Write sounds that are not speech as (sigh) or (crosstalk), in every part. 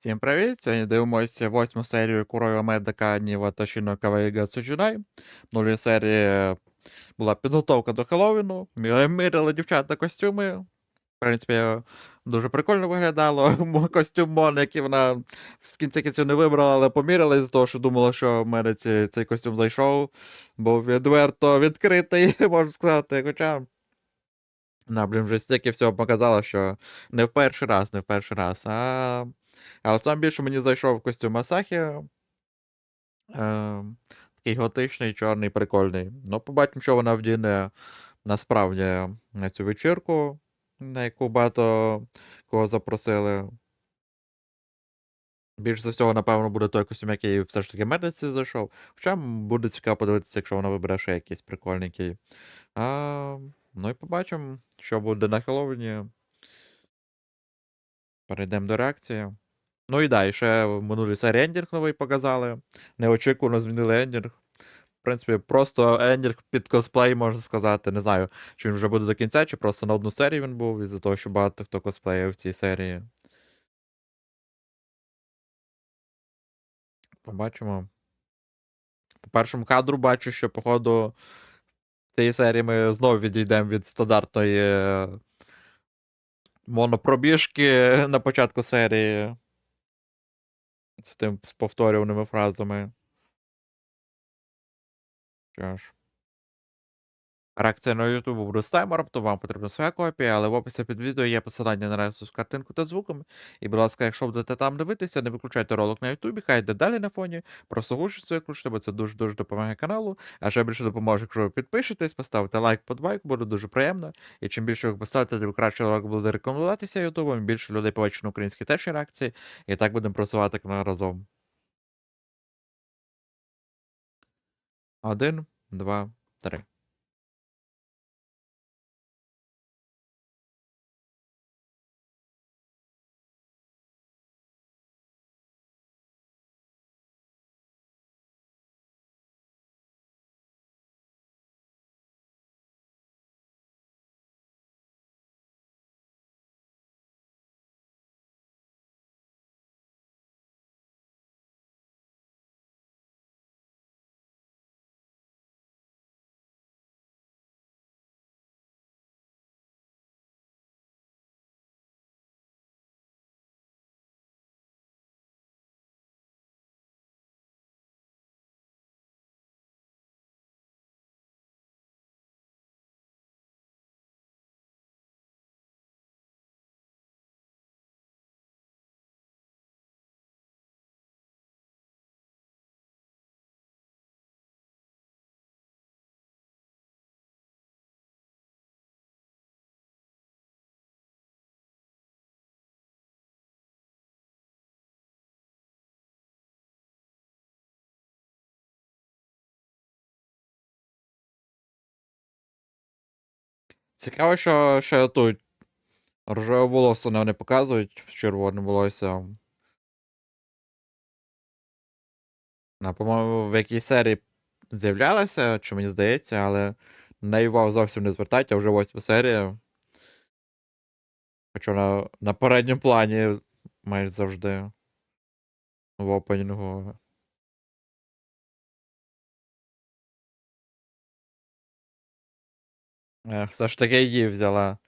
Всім привіт! Сьогодні дивимося восьму серію Курою Медика Ніва Ташіно Каваїга Цуджунай. В минулій серії була підготовка до Хеллоуіну. Ми міряли дівчат костюми. В принципі, дуже прикольно виглядало. (laughs) Костюм Мон, який вона в кінці кінців не вибрала, але поміряли з того, що думала, що в мене ці- цей костюм зайшов. Був відверто відкритий, (laughs) можна сказати. Хоча. На, блін, вже стільки всього показало, що не в перший раз, не в перший раз. А... Але сам більше мені зайшов костюм Асахі. Е, такий готичний, чорний, прикольний. Ну, побачимо, що вона вдіне насправді на цю вечірку, на яку багато кого запросили. Більш за всього, напевно, буде той костюм, який все ж таки медиці зайшов. Хоча буде цікаво подивитися, якщо вона вибере ще якийсь прикольненький. А, ну і побачимо, що буде на Хеллоуіні. Перейдемо до реакції. Ну і да, і ще в минулій серії ендінг новий показали. Неочікувано змінили ендінг. В принципі, просто ендінг під косплей, можна сказати. Не знаю, чи він вже буде до кінця, чи просто на одну серію він був, із-за того, що багато хто косплеїв в цій серії. Побачимо. По першому кадру бачу, що, походу, в цій серії ми знову відійдемо від стандартної е, монопробіжки на початку серії. З тим з повторюваними фразами. Що ж. Реакція на YouTube з таймером, то вам потрібна своя копія, але в описі під відео є посилання на реакцію з картинку та звуком. І, будь ласка, якщо будете там дивитися, не виключайте ролик на YouTube, хай йде далі на фоні. Просто гучність виключте, бо це дуже-дуже допомагає каналу. А ще більше допоможе, якщо ви підпишетесь, поставите лайк, подбайк, буде дуже приємно. І чим більше ви поставите, тим краще ролик буде рекомендуватися і більше людей побачить українські теж реакції. І так будемо просувати канал разом. Один, два, три. Цікаво, що ще тут рожеве волосся не показують з червоним волоссям. А, по-моєму, в якій серії з'являлася, чи мені здається, але на увагу зовсім не звертайте, а вже восьма серія. Хоча на, на передньому плані майже завжди в опенінгу. Е, Все ж таки її взяла.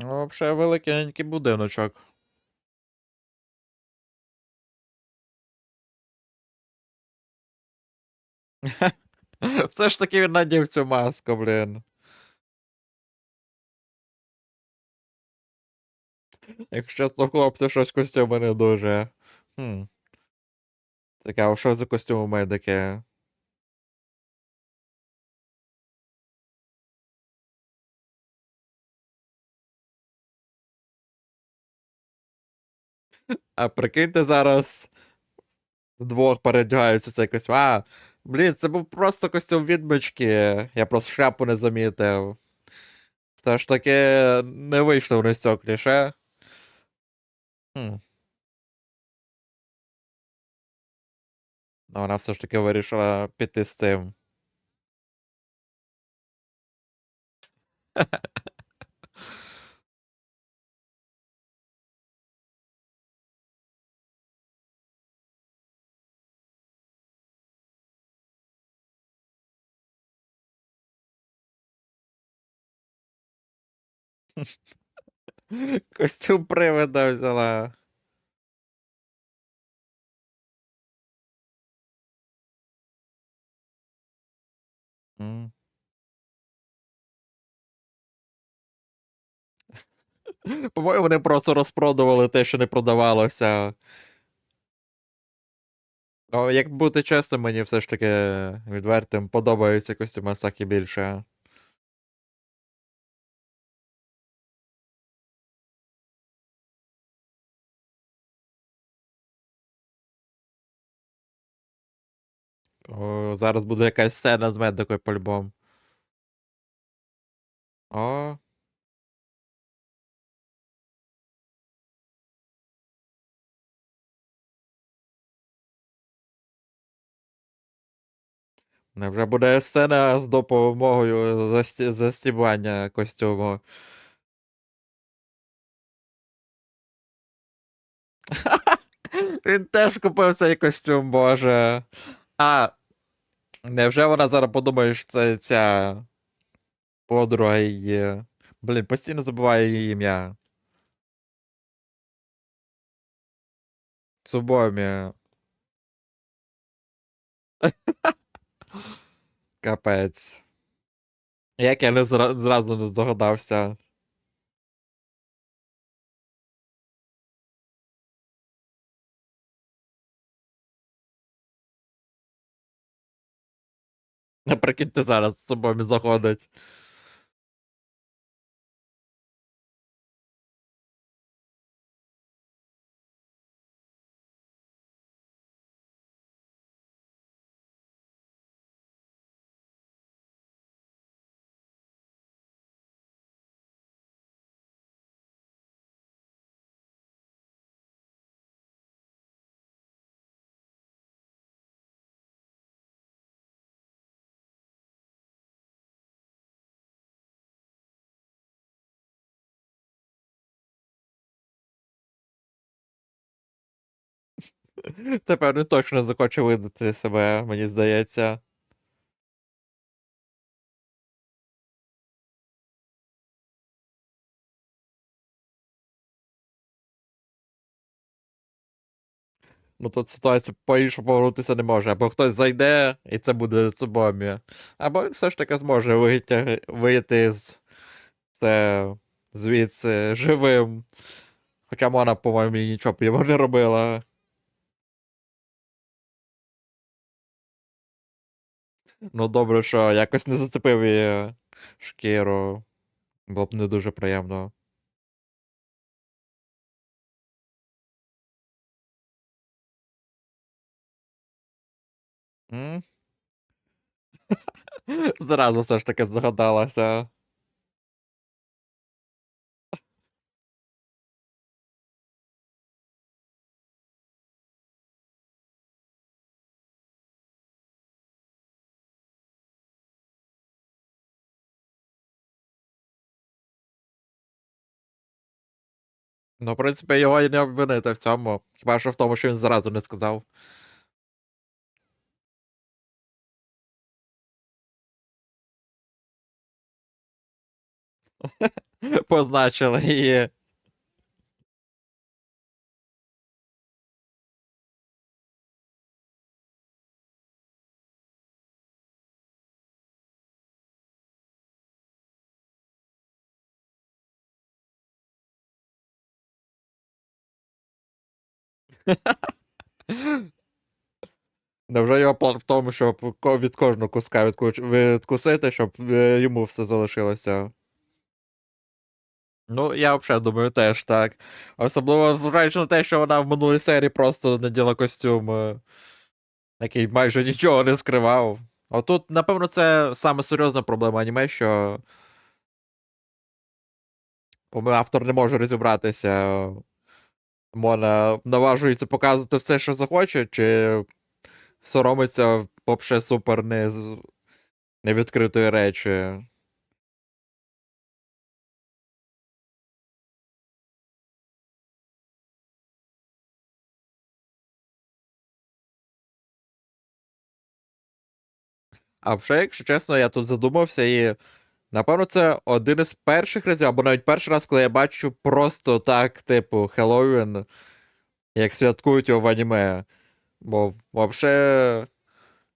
Ну, взагалі великенький будиночок. (laughs) Все ж таки він надів цю маску, блін. Якщо це хлопці щось костюми не дуже. Хм. Цікаво, що за костюм у медики? А прикиньте зараз вдвох передягаються цей костюм. А, блін, це був просто костюм відмички. Я просто шляпу не замітив. Все ж таки не вийшло в них цього кліше. Хм. Вона все ж таки вирішила піти з цим. (laughs) Костюм привида взяла. (laughs) По-моєму, вони просто розпродували те, що не продавалося. О, як бути чесним, мені все ж таки відвертим подобаються костюми Сакі більше. О, зараз буде якась сцена з медикою по-любому. О. Невже буде сцена з допомогою засті- застібання костюму. (laughs) Він теж купив цей костюм, боже. А. Невже вона зараз подумає, що це ця подруга її. Блін, постійно забуваю її ім'я. Цубомі. (laughs) Капець. Як я не зразу не здогадався. Наприкінці зараз з собою заходить. (laughs) Тепер він точно захоче видати себе, мені здається. Ну тут ситуація по-іншому повернутися не може. Або хтось зайде, і це буде Цубомі. Або він все ж таки зможе витяг... вийти з це звідси живим. Хоча вона, по-моєму, нічого б йому не робила. Ну, добре, що якось не зацепив її шкіру. Було б не дуже приємно. (laughs) Зразу все ж таки здогадалася. Ну, в принципі, його і не обвинити в цьому. Хіба що в тому, що він зразу не сказав. (laughs) Позначили її. Невже його план в тому, щоб від кожного куска відкусити, щоб е, йому все залишилося. Ну, я взагалі думаю, теж так. Особливо зважаючи на те, що вона в минулій серії просто наділа костюм, е, який майже нічого не скривав. А тут, напевно, це саме серйозна проблема аніме, що автор не може розібратися. Мона наважується показувати все, що захоче, чи соромиться вообще супер не... невідкритої речі. А вже, якщо чесно, я тут задумався і. Напевно, це один із перших разів, або навіть перший раз, коли я бачу просто так, типу, Хеллоуін, як святкують його в аніме. Бо взагалі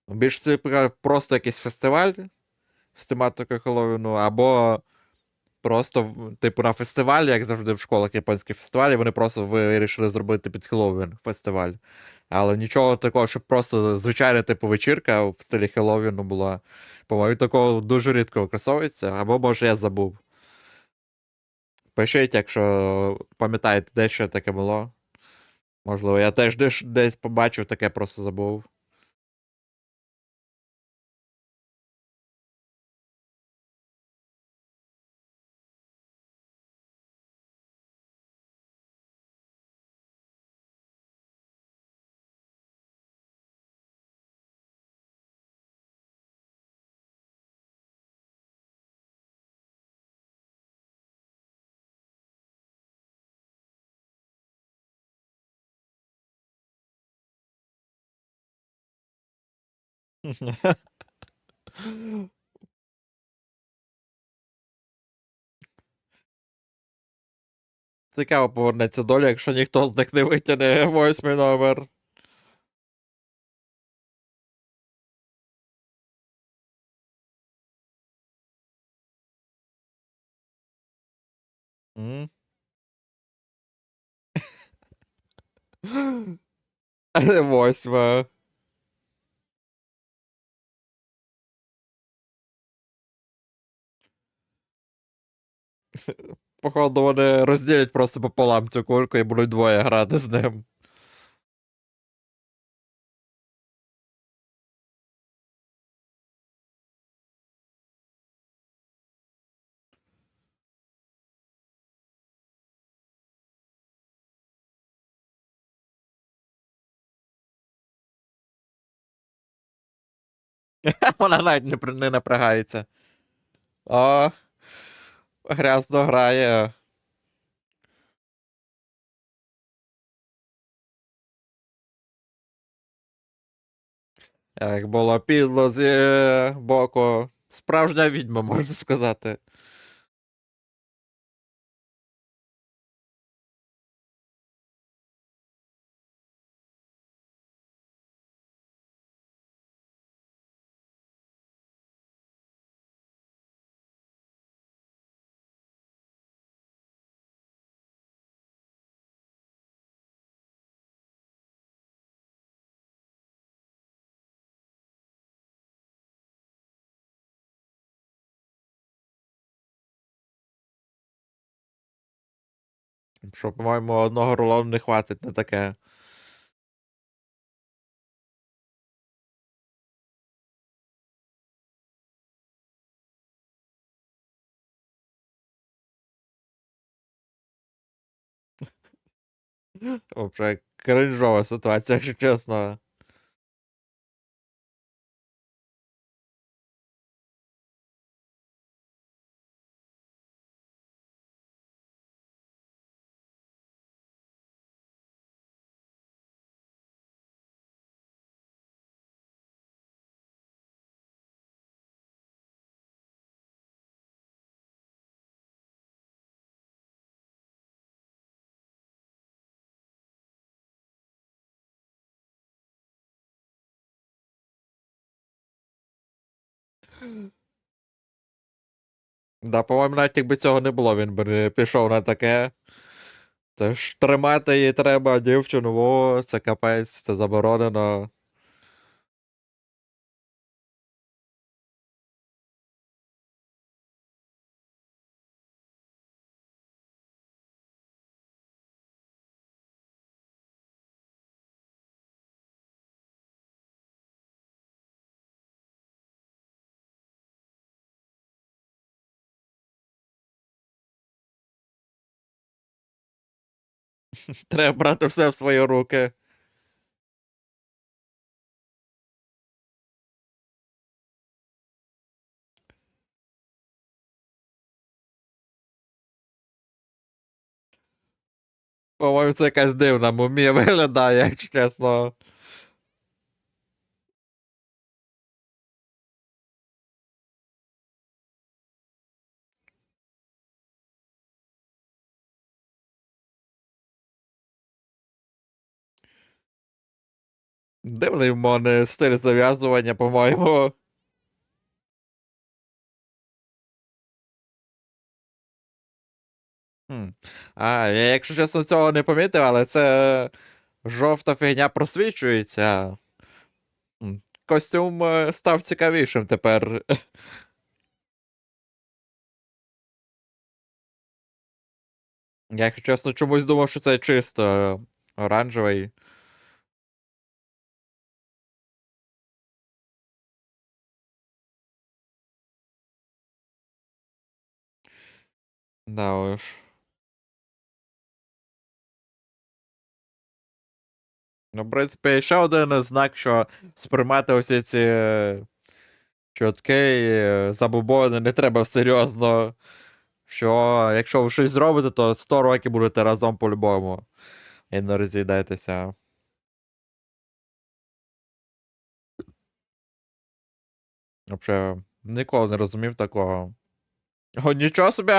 більш це просто якийсь фестиваль з тематикою Хеллоуіну, або просто, типу, на фестивалі, як завжди в школах японські фестивалі, вони просто вирішили зробити під Хеллоуін фестиваль. Але нічого такого, щоб просто звичайна типу вечірка в стилі Хеллоуіну була. По-моєму, такого дуже рідко використовується, або може я забув. Пишіть, якщо пам'ятаєте, де ще таке було. Можливо, я теж десь побачив, таке просто забув. Цікаво повернеться доля, якщо ніхто з них не витягне восьмий номер. (laughs) Восьма. (laughs) Походу, вони розділять просто пополам цю кульку і будуть двоє грати з ним. (laughs) Вона навіть не, не напрягається. О, грязно грає. Як було підло з е, боку. Справжня відьма, можна сказати. Що, по-моєму, одного рулону не хватить на таке. Взагалі кринжова ситуація, якщо чесно. Да, по-моєму, навіть якби цього не було, він би не пішов на таке. Це ж тримати її треба, дівчину, о, це капець, це заборонено. (laughs) Треба брати все в свої руки. По-моєму, це якась дивна мумія (laughs) виглядає, якщо чесно. Дивний в мене стиль зав'язування, по-моєму. А, я, якщо чесно, цього не помітив, але це жовта фігня просвічується. Костюм е, став цікавішим тепер. Я, якщо чесно, чомусь думав, що це чисто оранжевий. Да уж. Ну, в принципі, ще один знак, що сприймати усі ці е, чутки е, забобони не треба серйозно. Що якщо ви щось зробите, то 100 років будете разом по-любому. І не розійдетеся. Взагалі, ніколи не розумів такого. О, нічого собі,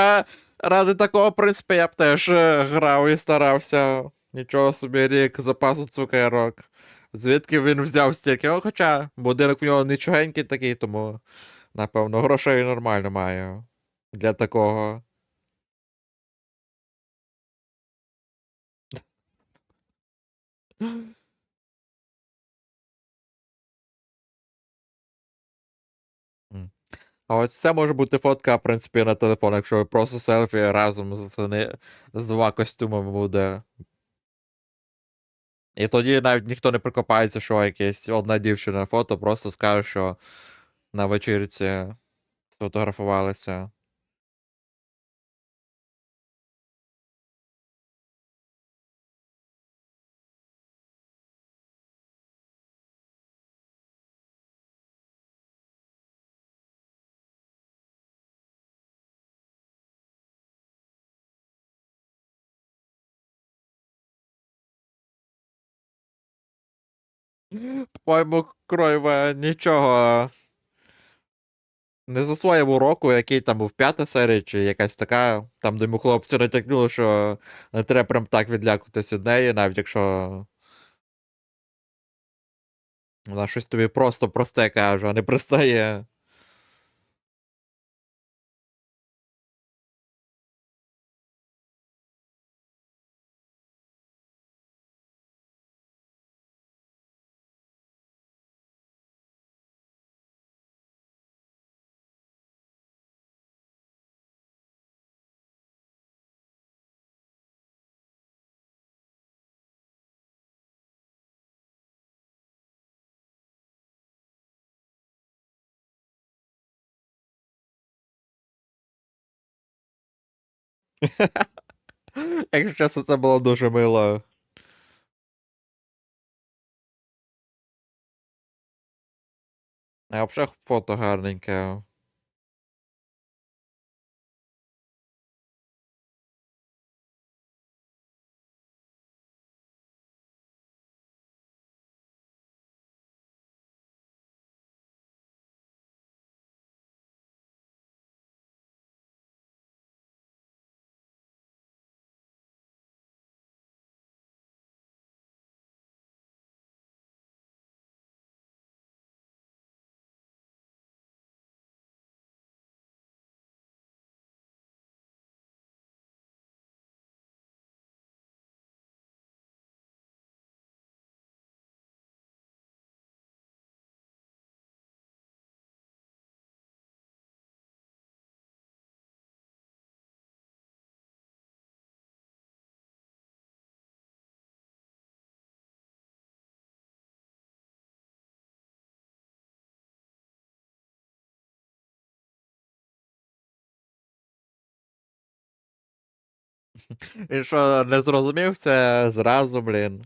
ради такого, в принципі, я б теж е, грав і старався. Нічого собі рік запасу цукерок. Звідки він взяв стільки? О, хоча будинок в нього нічогенький такий, тому, напевно, грошей нормально має для такого. А ось це може бути фотка, в принципі, на телефон, якщо просто селфі разом з, з, не- з двома костюмами буде. І тоді навіть ніхто не прикопається, що якась одна дівчина фото, просто скаже, що на вечірці сфотографувалися. По-моєму, нічого не засвоїв уроку, який там був п'ята серія, чи якась така, там, де йому хлопці натякнули, що не треба прям так відлякуватись від неї, навіть якщо вона щось тобі просто просте каже, а не пристає. Якщо чесно, це було дуже мило. А взагалі фото гарненьке. (laughs) І що не зрозумів, це зразу, блін.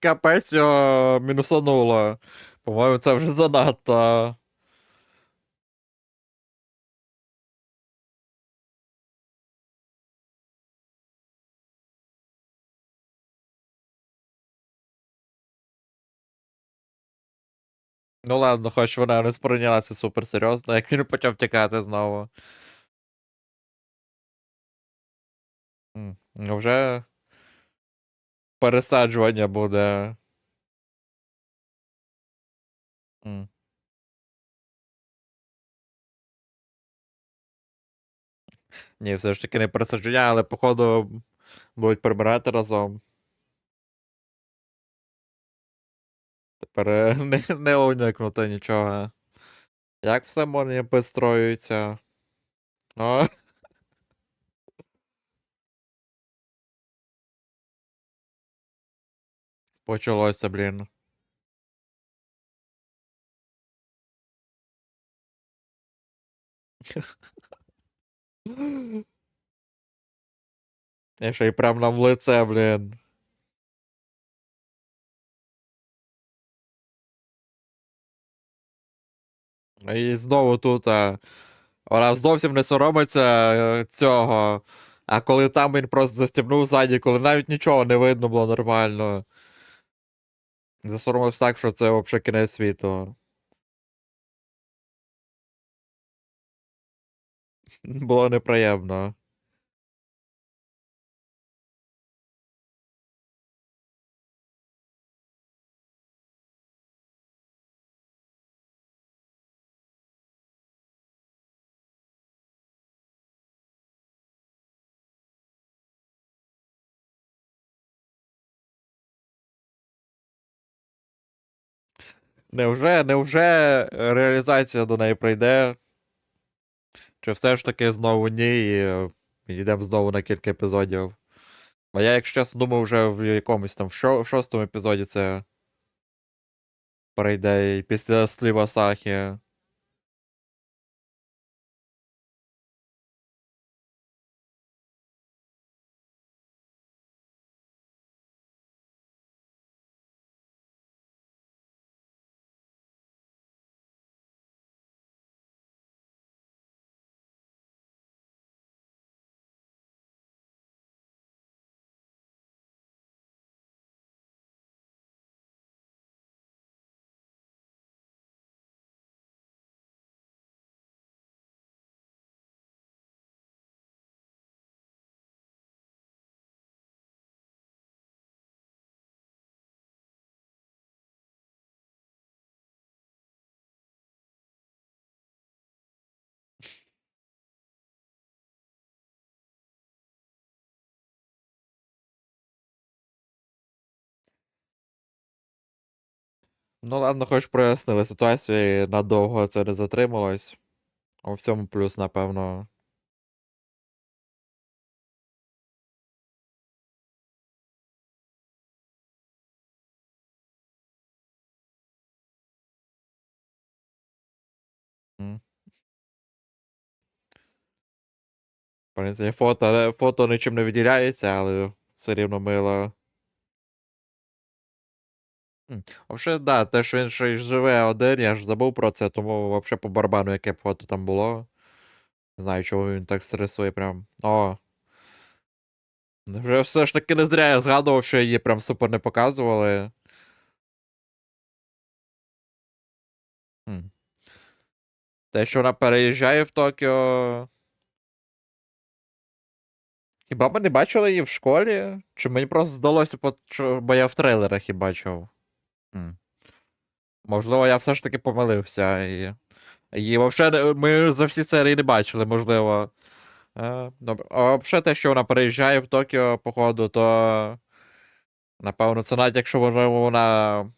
Капець його мінусануло. По-моєму, це вже занадто. Ну ладно, хоч вона не сприйнялася супер серйозно, як він почав тікати знову. Ну, вже пересаджування буде. М. Ні, все ж таки не пересадження, але походу будуть прибирати разом. Тепер е, (laughs) не, не уникнути нічого. Як все можна підстроюється? О. Почалося, блін. І ще й прям нам в лице, блін. І знову тут. А, вона зовсім не соромиться е, цього. А коли там він просто застібнув ззаді, коли навіть нічого не видно було нормально. Засоромився так, що це взагалі кінець світу. (laughs) Було неприємно. Невже, невже реалізація до неї прийде? Чи все ж таки знову ні, і підійдемо йдемо знову на кілька епізодів? А я, якщо чесно, думав, вже в якомусь там в, шо, в шостому епізоді це перейде і після слів Асахі. Ну ладно, хоч прояснили ситуацію, і надовго це не затрималось. А в цьому плюс, напевно. М. В принципі, фото, фото нічим не виділяється, але все рівно мило. Взагалі, да, те, що він ще й живе один, я ж забув про це, тому взагалі по барабану, яке б фото там було. Не знаю, чого він так стресує прям. О. Вже все ж таки не зря я згадував, що її прям супер не показували. Те, що вона переїжджає в Токіо. Хіба ми не бачили її в школі? Чи мені просто здалося, бо я в трейлерах її бачив? Можливо, я все ж таки помилився. І, і взагалі ми за всі серії не бачили, можливо. Е, добре. А взагалі те, що вона переїжджає в Токіо, походу, то. Напевно, це навіть якщо можливо, вона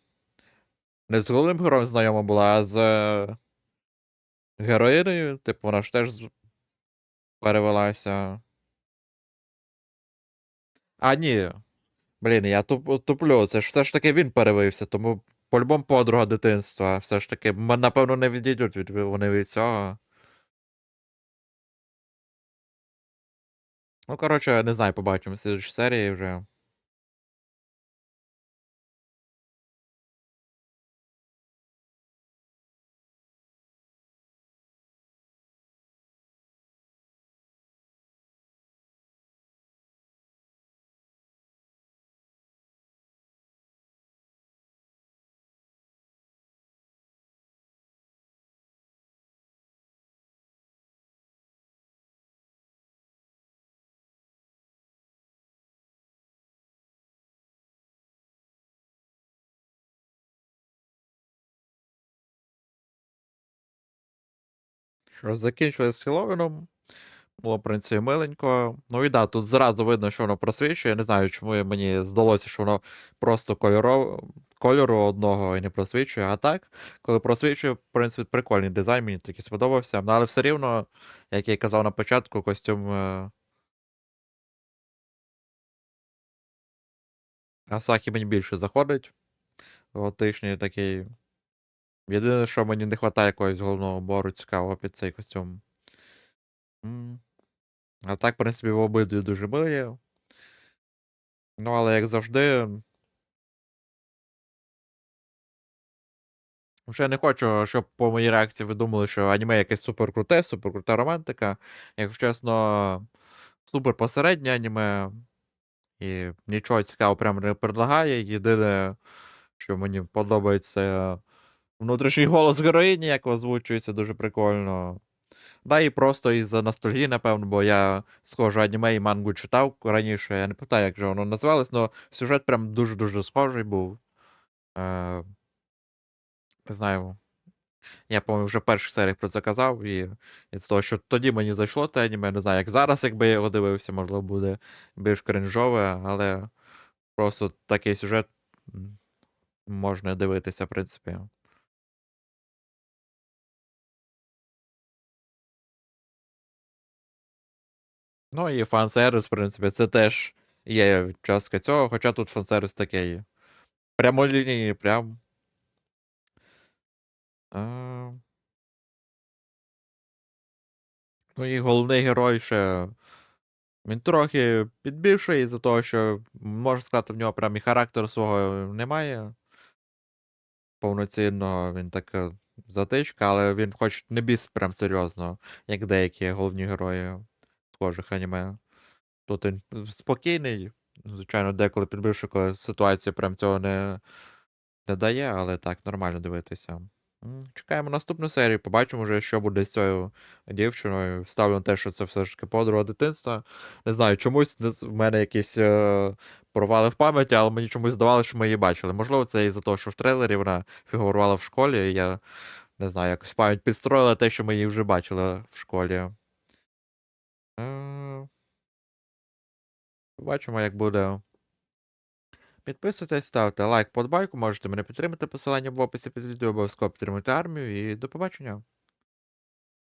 не з головним героєм знайома була, а з героїною. Типу, вона ж теж перевелася. А, ні. Блін, я туп, туплю. Це ж все ж таки він перевився, тому по-любому подруга дитинства. Все ж таки, напевно, не відійдуть від вони від цього. Ну, коротше, не знаю, побачимо в слідчій серії вже. Що закінчили з Хеллоуіном. Було, в принципі, миленько. Ну і да, тут зразу видно, що воно просвічує. Я не знаю, чому мені здалося, що воно просто кольоро... кольору одного і не просвічує. А так, коли просвічує, в принципі, прикольний дизайн, мені такий сподобався. Ну, але все рівно, як я й казав на початку, костюм. е, Асахі мені більше заходить. Готичний такий. Єдине, що мені не вистачає якогось головного бору цікавого під цей костюм. А так, в принципі, в обидві дуже милі. Ну, але як завжди. Вже не хочу, щоб по моїй реакції ви думали, що аніме якесь супер круте, супер крута романтика. Якщо чесно, супер посереднє аніме. І нічого цікавого прямо не предлагає. Єдине, що мені подобається внутрішній голос героїні, як озвучується, дуже прикольно. Да, і просто із-за ностальгії, напевно, бо я схоже аніме і мангу читав раніше. Я не пам'ятаю, як же воно називалось, але сюжет прям дуже-дуже схожий був. Е, не знаю. Я, по-моєму, вже в перших серіях про це казав, і з того, що тоді мені зайшло те аніме, не знаю, як зараз, якби я його дивився, можливо, буде більш кринжове, але просто такий сюжет можна дивитися, в принципі. Ну і фан-сервіс, в принципі, це теж є частка цього, хоча тут фан-сервіс такий. Прямолінійний, прям. А... Ну і головний герой ще. Він трохи підбільший із-за того, що, можна сказати, в нього прям і характеру свого немає. Повноцінного, він така затичка, але він хоч не бісить прям серйозно, як деякі головні герої схожих аніме. Тут він спокійний, звичайно, деколи підбільшує, коли ситуація прям цього не, не дає, але так, нормально дивитися. Чекаємо наступну серію, побачимо вже, що буде з цією дівчиною. Ставлю на те, що це все ж таки подруга дитинства. Не знаю, чомусь в мене якісь е, провали в пам'яті, але мені чомусь здавалося, що ми її бачили. Можливо, це із-за того, що в трейлері вона фігурувала в школі, і я не знаю, якось пам'ять підстроїла те, що ми її вже бачили в школі. Е, Побачимо, як буде. Підписуйтесь, ставте лайк, подбайку, можете мене підтримати. Посилання в описі під відео, обов'язково підтримуйте армію і до побачення.